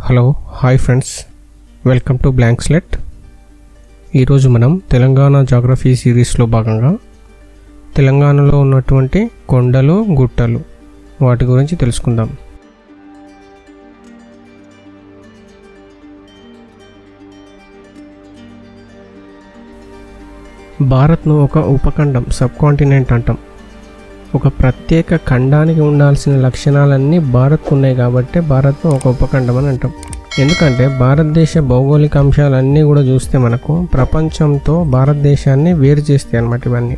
Hello hi friends. Welcome to blank slate ఈరోజు మనం Telangana geography సిరీస్లో భాగంగా తెలంగాణలో ఉన్నటువంటి కొండలు గుట్టలు వాటి గురించి తెలుసుకుందాం. భారత్ను ఒక ఉపఖండం సబ్ కాంటినెంట్ అంటాం. ఒక ప్రత్యేక ఖండానికి ఉండాల్సిన లక్షణాలన్నీ భారత్కు ఉన్నాయి కాబట్టి భారత్ను ఒక ఉపఖండం అని అంటాం. ఎందుకంటే భారతదేశ భౌగోళిక అంశాలన్నీ కూడా చూస్తే మనకు ప్రపంచంతో భారతదేశాన్ని వేరు చేస్తాయి అన్నమాట ఇవన్నీ.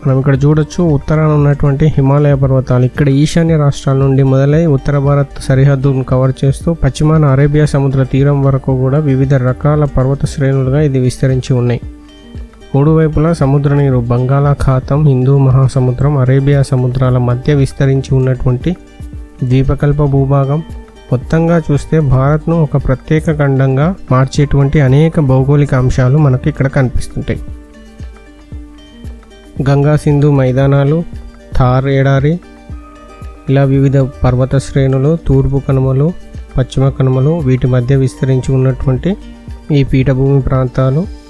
మనం ఇక్కడ చూడొచ్చు ఉత్తరాన ఉన్నటువంటి హిమాలయ పర్వతాలు. ఇక్కడ ఈశాన్య రాష్ట్రాల నుండి మొదలై ఉత్తర భారత్ సరిహద్దును కవర్ చేస్తూ పశ్చిమాన అరేబియా సముద్ర తీరం వరకు కూడా వివిధ రకాల పర్వత శ్రేణులుగా ఇది విస్తరించి ఉన్నాయి. మూడు వైపులా సముద్ర నీరు బంగాళాఖాతం హిందూ మహాసముద్రం అరేబియా సముద్రాల మధ్య విస్తరించి ఉన్నటువంటి ద్వీపకల్ప భూభాగం. మొత్తంగా చూస్తే భారత్ను ఒక ప్రత్యేక ఖండంగా మార్చేటువంటి అనేక భౌగోళిక అంశాలు మనకి ఇక్కడ కనిపిస్తుంటాయి. గంగా సింధు మైదానాలు థార్ ఎడారి ఇలా వివిధ పర్వత శ్రేణులు తూర్పు కనుమలు పశ్చిమ కనుమలు వీటి మధ్య విస్తరించి ఉన్నటువంటి ఈ పీఠభూమి ప్రాంతాలు.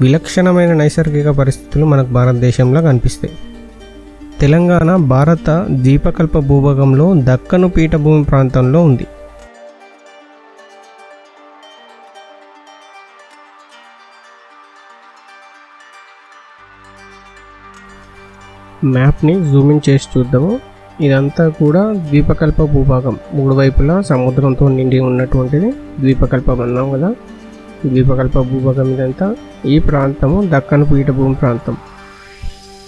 విలక్షణమైన నైసర్గిక పరిస్థితులు మనకు భారతదేశంలో కనిపిస్తాయి. తెలంగాణ భారత ద్వీపకల్ప భూభాగంలో దక్కను పీఠభూమి ప్రాంతంలో ఉంది. మ్యాప్ని జూమిన్ చేసి చూద్దాము. ఇదంతా కూడా ద్వీపకల్ప భూభాగం. మూడు వైపులా సముద్రంతో నిండి ఉన్నటువంటిది ద్వీపకల్పం అన్నాం కదా. ద్వీపకల్ప భూభాగం ఇదంతా ఈ ప్రాంతము దక్కన్ పీఠభూమి ప్రాంతం.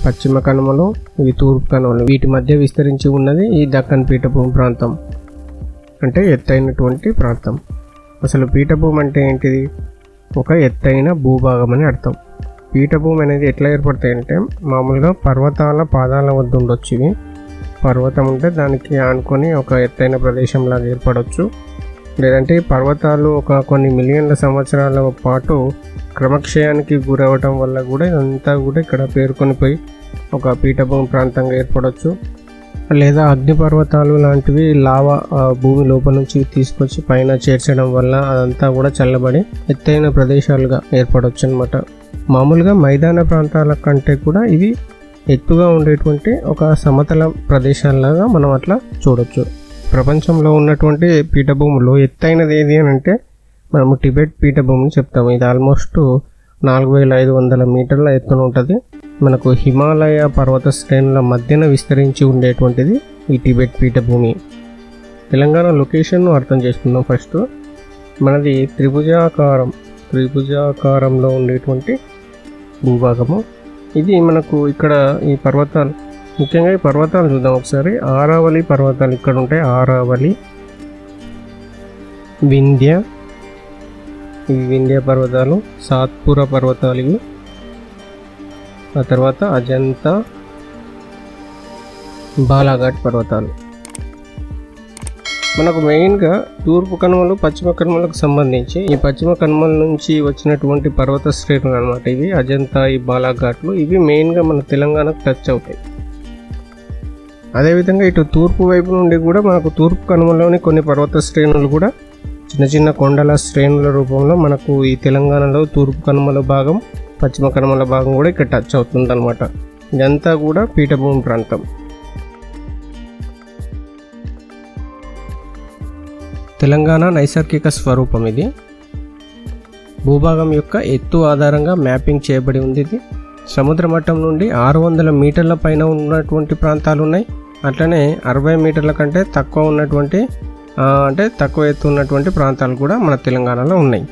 పశ్చిమ కనుమలు ఇవి తూర్పు కనుమలు. వీటి మధ్య విస్తరించి ఉన్నది ఈ దక్కన్ పీఠభూమి ప్రాంతం. అంటే ఎత్తైనటువంటి ప్రాంతం. అసలు పీఠభూమి అంటే ఏంటిది? ఒక ఎత్తైన భూభాగం అని అర్థం. పీఠభూమి అనేది ఎట్లా ఏర్పడతాయి అంటే మామూలుగా పర్వతాల పాదాల వద్ద ఉండొచ్చు ఇవి. పర్వతం ఉంటే దానికి ఆనుకొని ఒక ఎత్తైన ప్రదేశంలాగా ఏర్పడవచ్చు లేదంటే పర్వతాలు ఒక కొన్ని మిలియన్ల సంవత్సరాల పాటు క్రమక్షయానికి గురవటం వల్ల కూడా ఇదంతా కూడా ఇక్కడ పేర్కొని పోయి ఒక పీఠభూమి ప్రాంతంగా ఏర్పడవచ్చు లేదా అగ్నిపర్వతాలు లాంటివి లావా భూమి లోపల నుంచి తీసుకొచ్చి పైన చేర్చడం వల్ల అదంతా కూడా చల్లబడి ఎత్తైన ప్రదేశాలుగా ఏర్పడవచ్చు అనమాట మామూలుగా మైదాన ప్రాంతాల కంటే కూడా ఇవి ఎత్తుగా ఉండేటువంటి ఒక సమతల ప్రదేశాల్లాగా మనం అట్లా చూడొచ్చు. ప్రపంచంలో ఉన్నటువంటి పీఠభూములు ఎత్తైనది ఏది అని అంటే మనము టిబెట్ పీఠభూమిని చెప్తాము. ఇది ఆల్మోస్ట్ నాలుగు వేల ఐదు వందల మీటర్ల ఎత్తున ఉంటుంది. మనకు హిమాలయ పర్వత శ్రేణుల మధ్యన విస్తరించి ఉండేటువంటిది ఈ టిబెట్ పీఠభూమి. తెలంగాణ లొకేషన్ను అర్థం చేసుకుందాం ఫస్ట్. మనది త్రిభుజాకారం త్రిభుజాకారంలో ఉండేటువంటి భూభాగము. ఇది మనకు ఇక్కడ ఈ పర్వతాలు ముఖ్యంగా ఈ పర్వతాలు చూద్దాం ఒకసారి. ఆరావళి పర్వతాలు ఇక్కడ ఉంటాయి. ఆరావళి వింధ్య ఇవి వింధ్య పర్వతాలు సాత్పుర పర్వతాలు ఇవి. ఆ తర్వాత అజంతా బాలాఘాట్ పర్వతాలు. మనకు మెయిన్గా తూర్పు కనుమలు పశ్చిమ కనుమలకు సంబంధించి ఈ పశ్చిమ కనుమల నుంచి వచ్చినటువంటి పర్వత శ్రేణులు అనమాట ఇవి. అజంతా ఈ బాలాఘాట్లు ఇవి మెయిన్గా మన తెలంగాణకు టచ్ అవుతాయి. అదేవిధంగా ఇటు తూర్పు వైపు నుండి కూడా మనకు తూర్పు కనుమలోని కొన్ని పర్వత శ్రేణులు కూడా చిన్న చిన్న కొండల శ్రేణుల రూపంలో మనకు ఈ తెలంగాణలో తూర్పు కనుమల భాగం పశ్చిమ కనుమల భాగం కూడా ఇక్కడ టచ్ అవుతుంది అనమాట ఇదంతా కూడా పీఠభూమి ప్రాంతం. తెలంగాణ నైసర్గిక స్వరూపం ఇది. భూభాగం యొక్క ఎత్తు ఆధారంగా మ్యాపింగ్ చేయబడి ఉంది ఇది. సముద్ర మట్టం నుండి ఆరు వందల మీటర్ల పైన ఉన్నటువంటి ప్రాంతాలు ఉన్నాయి అట్లనే అరవై మీటర్ల కంటే తక్కువ ఉన్నటువంటి అంటే తక్కువ ఎత్తు ఉన్నటువంటి ప్రాంతాలు కూడా మన తెలంగాణలో ఉన్నాయి.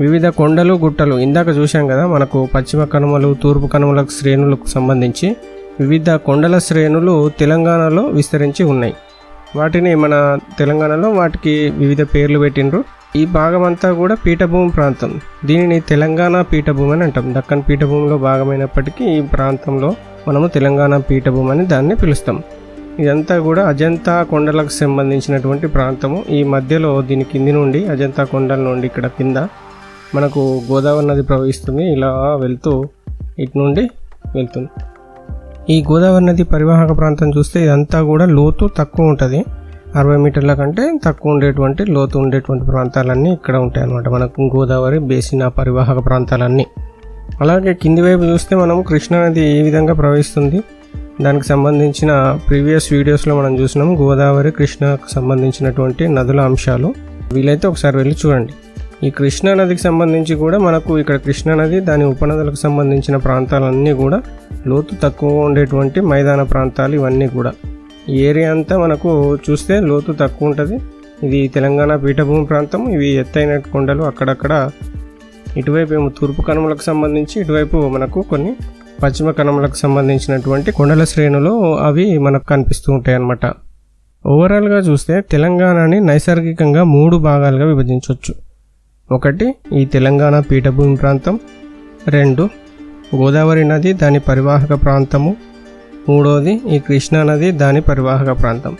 వివిధ కొండలు గుట్టలు ఇందాక చూశాం కదా మనకు పశ్చిమ కనుమలు తూర్పు కనుమల శ్రేణులకు సంబంధించి వివిధ కొండల శ్రేణులు తెలంగాణలో విస్తరించి ఉన్నాయి. వాటిని మన తెలంగాణలో వాటికి వివిధ పేర్లు పెట్టిండ్రు. ఈ భాగం అంతా కూడా పీఠభూమి ప్రాంతం. దీనిని తెలంగాణ పీఠభూమి అని అంటాం. దక్కన్ పీఠభూమిలో భాగమైనప్పటికీ ఈ ప్రాంతంలో మనము తెలంగాణ పీఠభూమి అని దాన్ని పిలుస్తాం. ఇదంతా కూడా అజంతా కొండలకు సంబంధించినటువంటి ప్రాంతము. ఈ మధ్యలో దీని కింది నుండి అజంతా కొండల నుండి ఇక్కడ కింద మనకు గోదావరి నది ప్రవహిస్తుంది. ఇలా వెళ్తూ ఇటు నుండి వెళ్తుంది. ఈ గోదావరి నది పరివాహక ప్రాంతం చూస్తే ఇదంతా కూడా లోతు తక్కువ ఉంటుంది. అరవై మీటర్ల కంటే తక్కువ ఉండేటువంటి లోతు ఉండేటువంటి ప్రాంతాలన్నీ ఇక్కడ ఉంటాయి అన్నమాట. మనకు గోదావరి బేసిన పరివాహక ప్రాంతాలన్నీ. అలాగే కింది వైపు చూస్తే మనం కృష్ణా నది ఏ విధంగా ప్రవహిస్తుంది? దానికి సంబంధించిన ప్రీవియస్ వీడియోస్లో మనం చూసినాం గోదావరి కృష్ణకు సంబంధించినటువంటి నదుల అంశాలు. వీలైతే ఒకసారి వెళ్ళి చూడండి. ఈ కృష్ణా నదికి సంబంధించి కూడా మనకు ఇక్కడ కృష్ణా నది దాని ఉపనదులకు సంబంధించిన ప్రాంతాలన్నీ కూడా లోతు తక్కువ ఉండేటువంటి మైదాన ప్రాంతాలు ఇవన్నీ కూడా. ఈ ఏరియా అంతా మనకు చూస్తే లోతు తక్కువ ఉంటుంది. ఇది తెలంగాణ పీఠభూమి ప్రాంతం. ఇవి ఎత్తైన కొండలు అక్కడక్కడ. ఇటువైపు ఏమో తూర్పు కనుమలకు సంబంధించి ఇటువైపు మనకు కొన్ని పశ్చిమ కనుమలకు సంబంధించినటువంటి కొండల శ్రేణులు అవి మనకు కనిపిస్తూ ఉంటాయి అన్నమాట ఓవరాల్గా చూస్తే తెలంగాణని నైసర్గికంగా మూడు భాగాలుగా విభజించవచ్చు ఒకటి ఈ తెలంగాణ పీఠభూమి ప్రాంతం. రెండు గోదావరి నది దాని పరివాహక ప్రాంతము. మూడోది ఈ కృష్ణా నది దాని పరివాహక ప్రాంతం.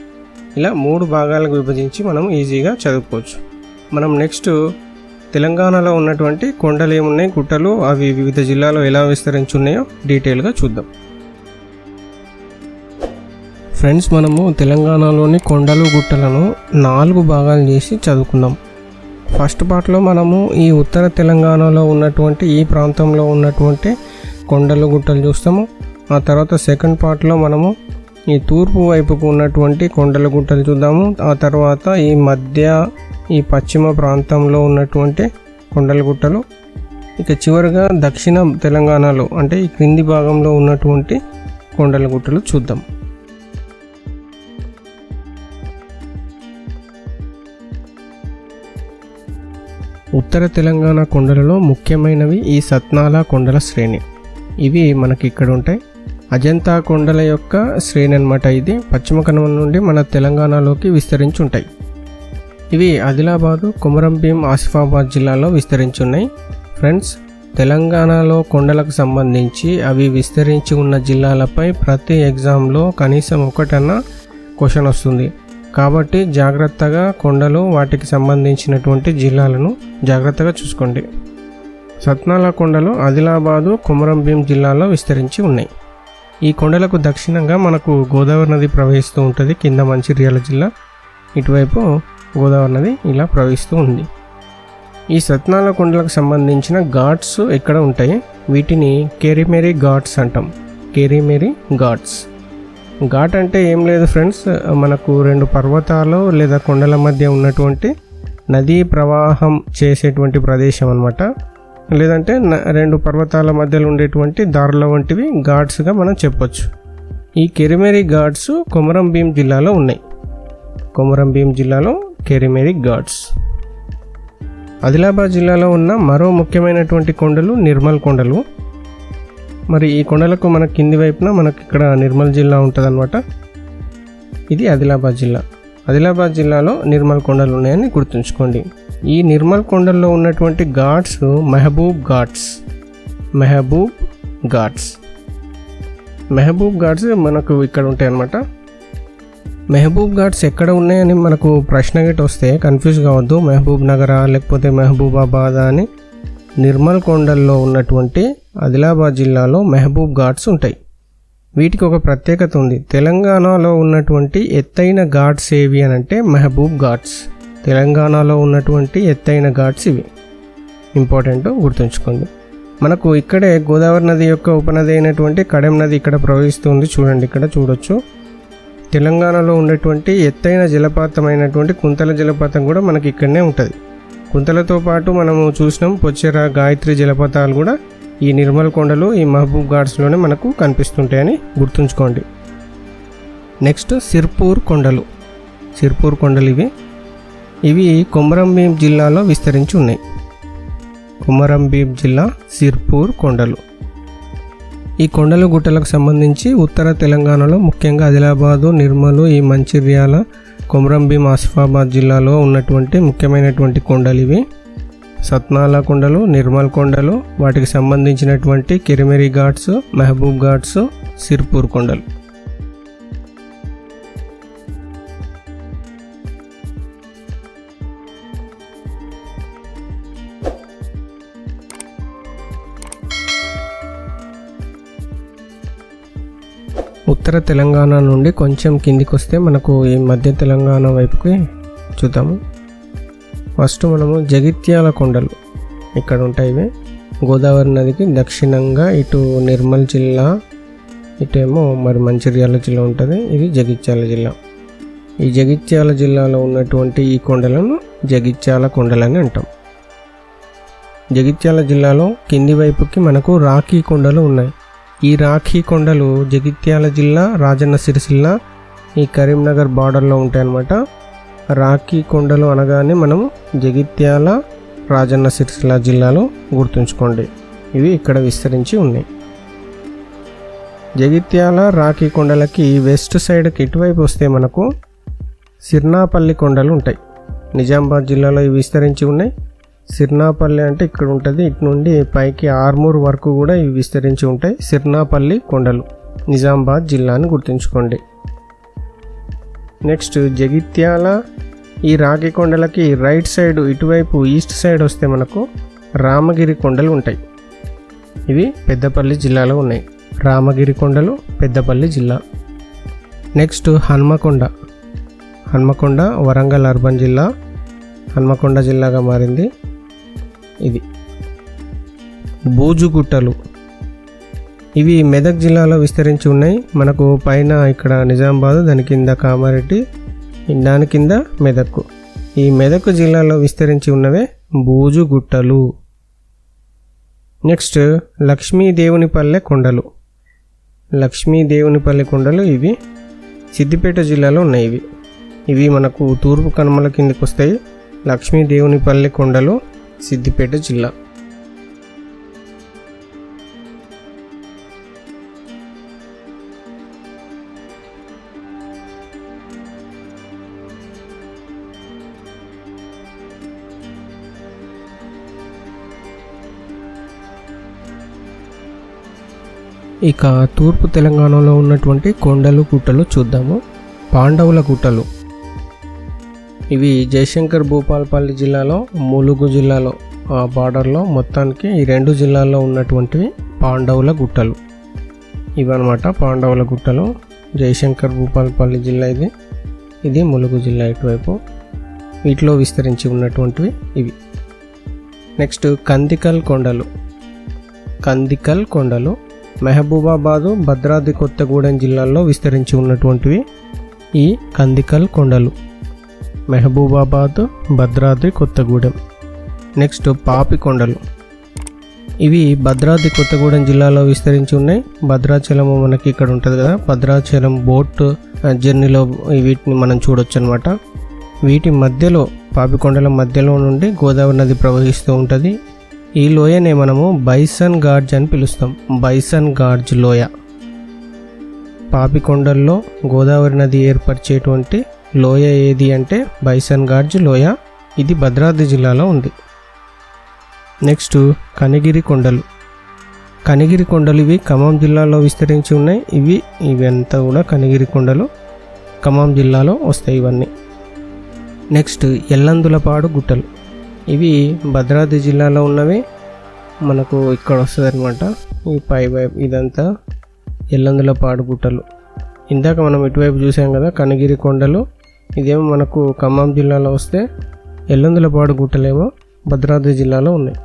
ఇలా మూడు భాగాలకు విభజించి మనం ఈజీగా చదువుకోవచ్చు. మనం నెక్స్ట్ తెలంగాణలో ఉన్నటువంటి కొండలు ఏమున్నాయి గుట్టలు అవి వివిధ జిల్లాలో ఎలా విస్తరించి ఉన్నాయో డీటెయిల్గా చూద్దాం. ఫ్రెండ్స్ మనము తెలంగాణలోని కొండలు గుట్టలను నాలుగు భాగాలు చేసి చదువుకుందాం. ఫస్ట్ పార్ట్లో మనము ఈ ఉత్తర తెలంగాణలో ఉన్నటువంటి ఈ ప్రాంతంలో ఉన్నటువంటి కొండలు గుట్టలు చూస్తాము. ఆ తర్వాత సెకండ్ పార్ట్లో మనము ఈ తూర్పు వైపుకు ఉన్నటువంటి కొండల గుట్టలు చూద్దాము. ఆ తర్వాత ఈ మధ్య ఈ పశ్చిమ ప్రాంతంలో ఉన్నటువంటి కొండలగుట్టలు. ఇక చివరిగా దక్షిణ తెలంగాణలో అంటే ఈ క్రింది భాగంలో ఉన్నటువంటి కొండలగుట్టలు చూద్దాం. ఉత్తర తెలంగాణ కొండలలో ముఖ్యమైనవి ఈ సత్నాల కొండల శ్రేణి. ఇవి మనకి ఇక్కడ ఉంటాయి. అజంతా కొండల యొక్క శ్రేణి అనమాట ఇది. పశ్చిమ కనుమ నుండి మన తెలంగాణలోకి విస్తరించి ఉంటాయి. ఇవి ఆదిలాబాదు కుమరంభీం ఆసిఫాబాద్ జిల్లాలో విస్తరించి ఉన్నాయి ఫ్రెండ్స్ తెలంగాణలో కొండలకు సంబంధించి అవి విస్తరించి ఉన్న జిల్లాలపై ప్రతి ఎగ్జామ్లో కనీసం ఒకటన్నా క్వశ్చన్ వస్తుంది. కాబట్టి జాగ్రత్తగా కొండలు వాటికి సంబంధించినటువంటి జిల్లాలను జాగ్రత్తగా చూసుకోండి. సత్నాల కొండలు ఆదిలాబాదు కుమరంభీం జిల్లాలో విస్తరించి ఉన్నాయి. ఈ కొండలకు దక్షిణంగా మనకు గోదావరి నది ప్రవహిస్తూ ఉంటుంది. కింద మంచిర్యాల జిల్లా. ఇటువైపు గోదావరి నది ఇలా ప్రవహిస్తూ ఉంది. ఈ సత్నాల కొండలకు సంబంధించిన ఘాట్స్ ఎక్కడ ఉంటాయి? వీటిని కేరిమేరీ ఘాట్స్ అంటాం. కేరిమేరీ ఘాట్స్. ఘాట్ అంటే ఏం లేదు ఫ్రెండ్స్ మనకు రెండు పర్వతాలు లేదా కొండల మధ్య ఉన్నటువంటి నదీ ప్రవాహం చేసేటువంటి ప్రదేశం అనమాట లేదంటే రెండు పర్వతాల మధ్యలో ఉండేటువంటి దారుల వంటివి ఘాట్స్గా మనం చెప్పొచ్చు. ఈ కెరిమెరీ ఘాట్స్ కొమరం భీం జిల్లాలో ఉన్నాయి. కొమరం భీం జిల్లాలో కెరిమెరి ఘాట్స్. ఆదిలాబాద్ జిల్లాలో ఉన్న మరో ముఖ్యమైనటువంటి కొండలు నిర్మల్ కొండలు. మరి ఈ కొండలకు మన కింది వైపున మనకి ఇక్కడ నిర్మల్ జిల్లా ఉంటుందన్నమాట. ఇది ఆదిలాబాద్ జిల్లా. ఆదిలాబాద్ జిల్లాలో నిర్మల్ కొండలు ఉన్నాయని గుర్తుంచుకోండి. ఈ నిర్మల్ కొండల్లో ఉన్నటువంటి ఘాట్స్ మెహబూబ్ ఘాట్స్. మెహబూబ్ ఘాట్స్. మెహబూబ్ ఘాట్స్ మనకు ఇక్కడ ఉంటాయి అన్నమాట మెహబూబ్ ఘాట్స్ ఎక్కడ ఉన్నాయని మనకు ప్రశ్న గిట్ వస్తే కన్ఫ్యూజ్ కావద్దు. మహబూబ్ నగరా లేకపోతే మహబూబాబాద్ అని నిర్మల్ కొండల్లో ఉన్నటువంటి ఆదిలాబాద్ జిల్లాలో మెహబూబ్ ఘాట్స్ ఉంటాయి. వీటికి ఒక ప్రత్యేకత ఉంది. తెలంగాణలో ఉన్నటువంటి ఎత్తైన ఘాట్స్ ఏవి అని అంటే మెహబూబ్ ఘాట్స్. తెలంగాణలో ఉన్నటువంటి ఎత్తైన ఘాట్స్ ఇవి. ఇంపార్టెంట్ గుర్తుంచుకోండి. మనకు ఇక్కడే గోదావరి నది యొక్క ఉపనది అయినటువంటి కడెం నది ఇక్కడ ప్రవహిస్తుంది చూడండి ఇక్కడ చూడొచ్చు. తెలంగాణలో ఉన్నటువంటి ఎత్తైన జలపాతమైనటువంటి కుంతల జలపాతం కూడా మనకి ఇక్కడనే ఉంటుంది. కుంతలతో పాటు మనము చూసినాం పొచ్చెర గాయత్రి జలపాతాలు కూడా ఈ నిర్మల్ కొండలు ఈ మహబూబ్ ఘాట్స్లోనే మనకు కనిపిస్తుంటాయని గుర్తుంచుకోండి. నెక్స్ట్ సిర్పూర్ కొండలు. సిర్పూర్ కొండలు ఇవి. ఇవి కొమరం భీం జిల్లాలో విస్తరించి ఉన్నాయి. కొమరం భీం జిల్లా సిర్పూర్ కొండలు. ఈ కొండల గుట్టలకు సంబంధించి ఉత్తర తెలంగాణలో ముఖ్యంగా ఆదిలాబాదు నిర్మలు ఈ మంచిర్యాల కొమరంభీం ఆసిఫాబాద్ జిల్లాలో ఉన్నటువంటి ముఖ్యమైనటువంటి కొండలు ఇవి. సత్నాల కొండలు నిర్మల్ కొండలు వాటికి సంబంధించినటువంటి కిరిమెరి ఘాట్స్ మహబూబ్ ఘాట్స్ సిర్పూర్ కొండలు. ఉత్తర తెలంగాణ నుండి కొంచెం కిందికి వస్తే మనకు ఈ మధ్య తెలంగాణ వైపుకి చూద్దాము. ఫస్ట్ మనము జగిత్యాల కొండలు. ఇక్కడ ఉంటాయి ఇవి. గోదావరి నదికి దక్షిణంగా ఇటు నిర్మల్ జిల్లా ఇటేమో మరి మంచిర్యాల జిల్లా ఉంటుంది. ఇది జగిత్యాల జిల్లా. ఈ జగిత్యాల జిల్లాలో ఉన్నటువంటి ఈ కొండలను జగిత్యాల కొండలని అంటాం. జగిత్యాల జిల్లాలో కింది వైపుకి మనకు రాఖీ కొండలు ఉన్నాయి. ఈ రాఖీ కొండలు జగిత్యాల జిల్లా రాజన్న సిరిసిల్ల ఈ కరీంనగర్ బార్డర్లో ఉంటాయన్నమాట. రాఖీ కొండలు అనగానే మనం జగిత్యాల రాజన్న సిరిసిల్ల జిల్లాలో గుర్తుంచుకోండి. ఇవి ఇక్కడ విస్తరించి ఉన్నాయి. జగిత్యాల రాఖీ కొండలకి వెస్ట్ సైడ్కి ఇటువైపు వస్తే మనకు సిర్నాపల్లి కొండలు ఉంటాయి. నిజామాబాద్ జిల్లాలో ఇవి విస్తరించి ఉన్నాయి. సిర్నాపల్లి అంటే ఇక్కడ ఉంటుంది. ఇటు నుండి పైకి ఆర్మూర్ వరకు కూడా ఇవి విస్తరించి ఉంటాయి. సిర్నాపల్లి కొండలు. నిజామాబాద్ జిల్లా అని గుర్తుంచుకోండి. నెక్స్ట్ జగిత్యాల. ఈ రాగి కొండలకి రైట్ సైడ్ ఇటువైపు ఈస్ట్ సైడ్ వస్తే మనకు రామగిరి కొండలు ఉంటాయి. ఇవి పెద్దపల్లి జిల్లాలో ఉన్నాయి. రామగిరి కొండలు పెద్దపల్లి జిల్లా. నెక్స్ట్ హన్మకొండ. హన్మకొండ వరంగల్ అర్బన్ జిల్లా. హన్మకొండ జిల్లాగా మారింది. ఇది బూజుగుట్టలు. ఇవి మెదక్ జిల్లాలో విస్తరించి ఉన్నాయి. మనకు పైన ఇక్కడ నిజామాబాద్ దాని కింద కామారెడ్డి దాని కింద మెదక్. ఈ మెదక్ జిల్లాలో విస్తరించి ఉన్నవే బూజుగుట్టలు. నెక్స్ట్ లక్ష్మీదేవునిపల్లె కొండలు. లక్ష్మీదేవునిపల్లె కొండలు ఇవి. సిద్దిపేట జిల్లాలో ఉన్నాయి ఇవి. ఇవి మనకు తూర్పు కనుమల కిందకి వస్తాయి. లక్ష్మీదేవునిపల్లె కొండలు. సిద్దిపేట జిల్లా. ఇక తూర్పు తెలంగాణలో ఉన్నటువంటి కొండలు గుట్టలు చూద్దాము. పాండవుల గుట్టలు. ఇవి జయశంకర్ భూపాలపల్లి జిల్లాలో ములుగు జిల్లాలో ఆ బార్డర్లో మొత్తానికి ఈ రెండు జిల్లాల్లో ఉన్నటువంటివి పాండవుల గుట్టలు. ఇవన్నమాట పాండవుల గుట్టలు. జయశంకర్ భూపాలపల్లి జిల్లా ఇది. ఇది ములుగు జిల్లా ఇటువైపు. వీటిలో విస్తరించి ఉన్నటువంటివి ఇవి. నెక్స్ట్ కందికల్ కొండలు. కందికల్ కొండలు. మెహబూబాబాదు భద్రాద్రి కొత్తగూడెం జిల్లాల్లో విస్తరించి ఉన్నటువంటివి ఈ కందికల్ కొండలు. మెహబూబాబాద్ భద్రాద్రి కొత్తగూడెం. నెక్స్ట్ పాపి కొండలు. ఇవి భద్రాద్రి కొత్తగూడెం జిల్లాలో విస్తరించి ఉన్నాయి. భద్రాచలం మనకి ఇక్కడ ఉంటుంది కదా. భద్రాచలం బోట్ జర్నీలో వీటిని మనం చూడొచ్చు అనమాట వీటి మధ్యలో పాపికొండల మధ్యలో నుండి గోదావరి నది ప్రవహిస్తూ ఉంటుంది. ఈ లోయనే మనము బైసన్ గార్జ్ అని పిలుస్తాం. బైసన్ గార్జ్ లోయ. పాపికొండల్లో గోదావరి నది ఏర్పరిచేటువంటి లోయ ఏది అంటే బైసన్ గార్జ్ లోయ. ఇది భద్రాద్రి జిల్లాలో ఉంది. నెక్స్ట్ కనిగిరి కొండలు. కనిగిరి కొండలు ఇవి ఖమ్మం జిల్లాలో విస్తరించి ఉన్నాయి. ఇవి ఇవంతా కూడా కనిగిరి కొండలు. ఖమ్మం జిల్లాలో వస్తాయి ఇవన్నీ. నెక్స్ట్ ఎల్లందులపాడు గుట్టలు. ఇవి భద్రాద్రి జిల్లాలో ఉన్నవి. మనకు ఇక్కడ వస్తుంది అనమాట ఈ పై వైపు ఇదంతా ఎల్లందుల పాడుగుట్టలు. ఇందాక మనం ఇటువైపు చూసాం కదా కనగిరి కొండలు. ఇదేమో మనకు ఖమ్మం జిల్లాలో వస్తే ఎల్లందులపాడు గుట్టలేమో భద్రాద్రి జిల్లాలో ఉన్నాయి.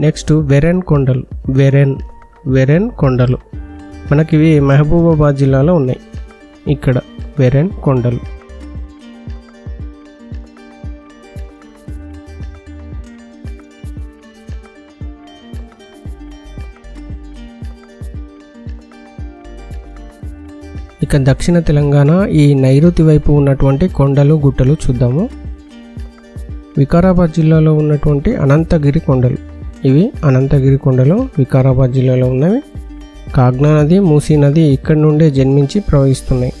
నెక్స్ట్ వెరెన్ కొండలు. వెరెన్ వెరెన్ కొండలు. మనకివి మహబూబాబాద్ జిల్లాలో ఉన్నాయి. ఇక్కడ వెరెన్ కొండలు. ఇక దక్షిణ తెలంగాణ ఈ నైరుతి వైపు ఉన్నటువంటి కొండలు గుట్టలు చూద్దాము. వికారాబాద్ జిల్లాలో ఉన్నటువంటి అనంతగిరి కొండలు. ఇవి అనంతగిరి కొండలు వికారాబాద్ జిల్లాలో ఉన్నవి. కాగ్నా నది మూసీ నది ఇక్కడి నుండే జన్మించి ప్రవహిస్తున్నాయి.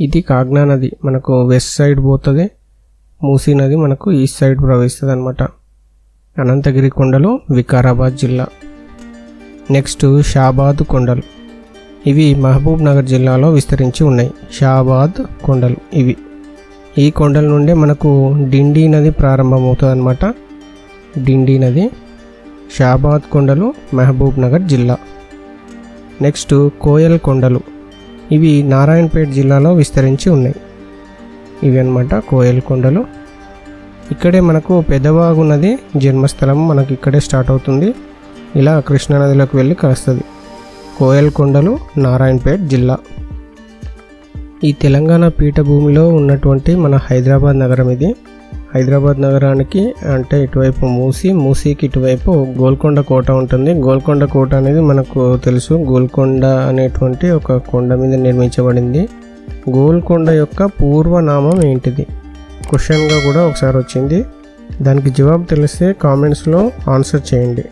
ఇది కాగ్నా నది మనకు వెస్ట్ సైడ్ పోతుంది. మూసీ నది మనకు ఈస్ట్ సైడ్ ప్రవహిస్తుంది అనమాట అనంతగిరి కొండలు వికారాబాద్ జిల్లా. నెక్స్ట్ షాబాద్ కొండలు. ఇవి మహబూబ్ నగర్ జిల్లాలో విస్తరించి ఉన్నాయి. షాబాద్ కొండలు ఇవి. ఈ కొండల నుండే మనకు డిండి నది ప్రారంభమవుతుంది అనమాట డిండి నది షాబాద్ కొండలు మహబూబ్ నగర్ జిల్లా. నెక్స్ట్ కోయల్ కొండలు. ఇవి నారాయణపేట జిల్లాలో విస్తరించి ఉన్నాయి. ఇవి అన్నమాట కోయల్ కొండలు. ఇక్కడే మనకు పెద్దవాగు నది జన్మస్థలం మనకి ఇక్కడే స్టార్ట్ అవుతుంది. ఇలా కృష్ణానదిలోకి వెళ్ళి కలుస్తుంది. కోయల్కొండలు నారాయణపేట నారాయణపేట్ జిల్లా. ఈ తెలంగాణ పీఠభూమిలో ఉన్నటువంటి మన హైదరాబాద్ నగరం ఇది. హైదరాబాద్ నగరానికి అంటే ఇటువైపు మూసి మూసీకి ఇటువైపు గోల్కొండ కోట ఉంటుంది. గోల్కొండ కోట అనేది మనకు తెలుసు. గోల్కొండ అనేటువంటి ఒక కొండ మీద నిర్మించబడింది. గోల్కొండ యొక్క పూర్వనామం ఏంటిది? క్వశ్చన్గా కూడా ఒకసారి వచ్చింది. దానికి జవాబు తెలిస్తే కామెంట్స్లో ఆన్సర్ చేయండి.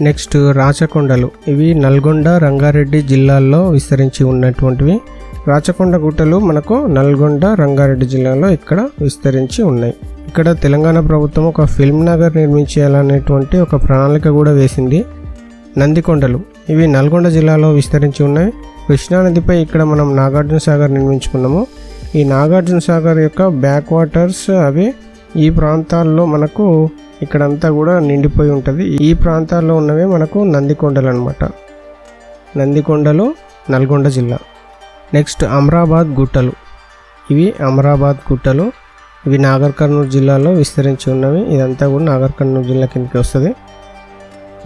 నెక్స్ట్ రాచకొండలు. ఇవి నల్గొండ రంగారెడ్డి జిల్లాల్లో విస్తరించి ఉన్నటువంటివి. రాచకొండ గుట్టలు మనకు నల్గొండ రంగారెడ్డి జిల్లాలో ఇక్కడ విస్తరించి ఉన్నాయి. ఇక్కడ తెలంగాణ ప్రభుత్వం ఒక ఫిల్మ్ నగర్ నిర్మించాలనేటువంటి ఒక ప్రణాళిక కూడా వేసింది. నందికొండలు. ఇవి నల్గొండ జిల్లాలో విస్తరించి ఉన్నాయి. కృష్ణానదిపై ఇక్కడ మనం నాగార్జున సాగర్ నిర్మించుకున్నాము. ఈ నాగార్జున సాగర్ యొక్క బ్యాక్ వాటర్స్ అవి ఈ ప్రాంతాల్లో మనకు ఇక్కడంతా కూడా నిండిపోయి ఉంటుంది. ఈ ప్రాంతాల్లో ఉన్నవే మనకు నందికొండలు అనమాట నందికొండలు నల్గొండ జిల్లా. నెక్స్ట్ అమరాబాద్ గుట్టలు. ఇవి అమరాబాద్ గుట్టలు. ఇవి నాగర్ కర్నూలు జిల్లాలో విస్తరించి ఉన్నవి. ఇదంతా కూడా నాగర్ కర్నూలు జిల్లా కిందకి వస్తుంది.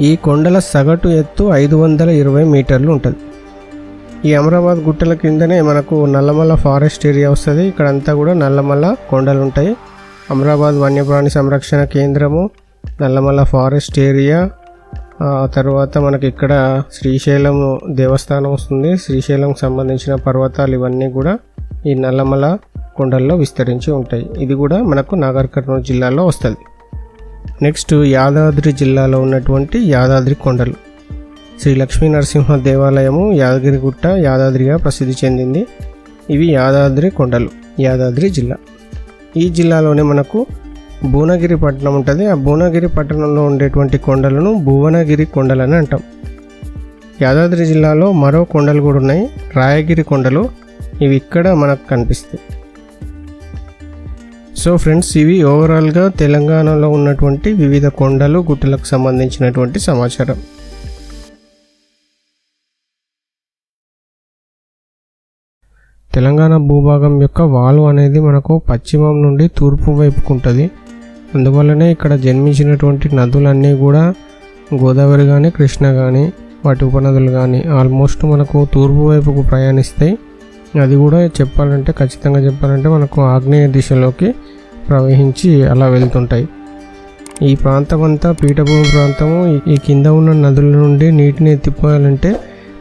ఈ కొండల సగటు ఎత్తు ఐదు వందల ఇరవై మీటర్లు ఉంటుంది. ఈ అమరాబాద్ గుట్టల కిందనే మనకు నల్లమల్ల ఫారెస్ట్ ఏరియా వస్తుంది. ఇక్కడంతా కూడా నల్లమల్ల కొండలు ఉంటాయి. అమరాబాద్ వన్యప్రాణి సంరక్షణ కేంద్రము నల్లమల్ల ఫారెస్ట్ ఏరియా. తర్వాత మనకి ఇక్కడ శ్రీశైలం దేవస్థానం వస్తుంది. శ్రీశైలంకి సంబంధించిన పర్వతాలు ఇవన్నీ కూడా ఈ నల్లమల కొండల్లో విస్తరించి ఉంటాయి. ఇది కూడా మనకు నాగర్ కర్నూలు జిల్లాలో వస్తుంది. నెక్స్ట్ యాదాద్రి జిల్లాలో ఉన్నటువంటి యాదాద్రి కొండలు. శ్రీ లక్ష్మీ నరసింహ దేవాలయము యాదగిరిగుట్ట యాదాద్రిగా ప్రసిద్ధి చెందింది. ఇవి యాదాద్రి కొండలు యాదాద్రి జిల్లా. ఈ జిల్లాలోనే మనకు భువనగిరి పట్టణం ఉంటుంది. ఆ భువనగిరి పట్టణంలో ఉండేటువంటి కొండలను భువనగిరి కొండలని అంటాం. యాదాద్రి జిల్లాలో మరో కొండలు కూడా ఉన్నాయి. రాయగిరి కొండలు ఇవి ఇక్కడ మనకు కనిపిస్తాయి. సో ఫ్రెండ్స్ ఇవి ఓవరాల్గా తెలంగాణలో ఉన్నటువంటి వివిధ కొండలు గుట్టలకు సంబంధించినటువంటి సమాచారం. తెలంగాణ భూభాగం యొక్క వాల్వ్ అనేది మనకు పశ్చిమం నుండి తూర్పు వైపుకు ఉంటుంది అందువల్లనే ఇక్కడ జన్మించినటువంటి నదులన్నీ కూడా గోదావరి కానీ కృష్ణ కానీ వాటి ఉపనదులు కానీ ఆల్మోస్ట్ మనకు తూర్పు వైపుకు ప్రయాణిస్తాయి. అది కూడా చెప్పాలంటే ఖచ్చితంగా చెప్పాలంటే మనకు ఆగ్నేయ దిశలోకి ప్రవహించి అలా వెళ్తుంటాయి. ఈ ప్రాంతం అంతా పీఠభూమి ప్రాంతము. ఈ- ఈ కింద ఉన్న నదుల నుండి నీటిని ఎత్తిపోయాలంటే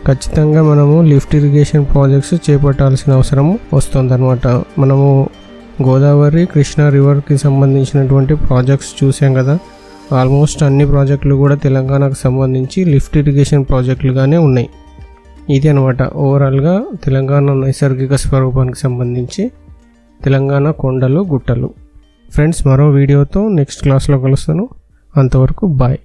ఖచ్చితంగా మనము లిఫ్ట్ ఇరిగేషన్ ప్రాజెక్ట్స్ చేపట్టాల్సిన అవసరం వస్తుందన్నమాట. మనము గోదావరి కృష్ణా రివర్కి సంబంధించినటువంటి ప్రాజెక్ట్స్ చూసాం కదా. ఆల్మోస్ట్ అన్ని ప్రాజెక్టులు కూడా తెలంగాణకు సంబంధించి లిఫ్ట్ ఇరిగేషన్ ప్రాజెక్టులుగానే ఉన్నాయి. ఇది అనమాట ఓవరాల్గా తెలంగాణ నైసర్గిక స్వరూపానికి సంబంధించి తెలంగాణ కొండలు గుట్టలు. ఫ్రెండ్స్ మరో వీడియోతో నెక్స్ట్ క్లాస్లో కలుస్తాను. అంతవరకు బాయ్.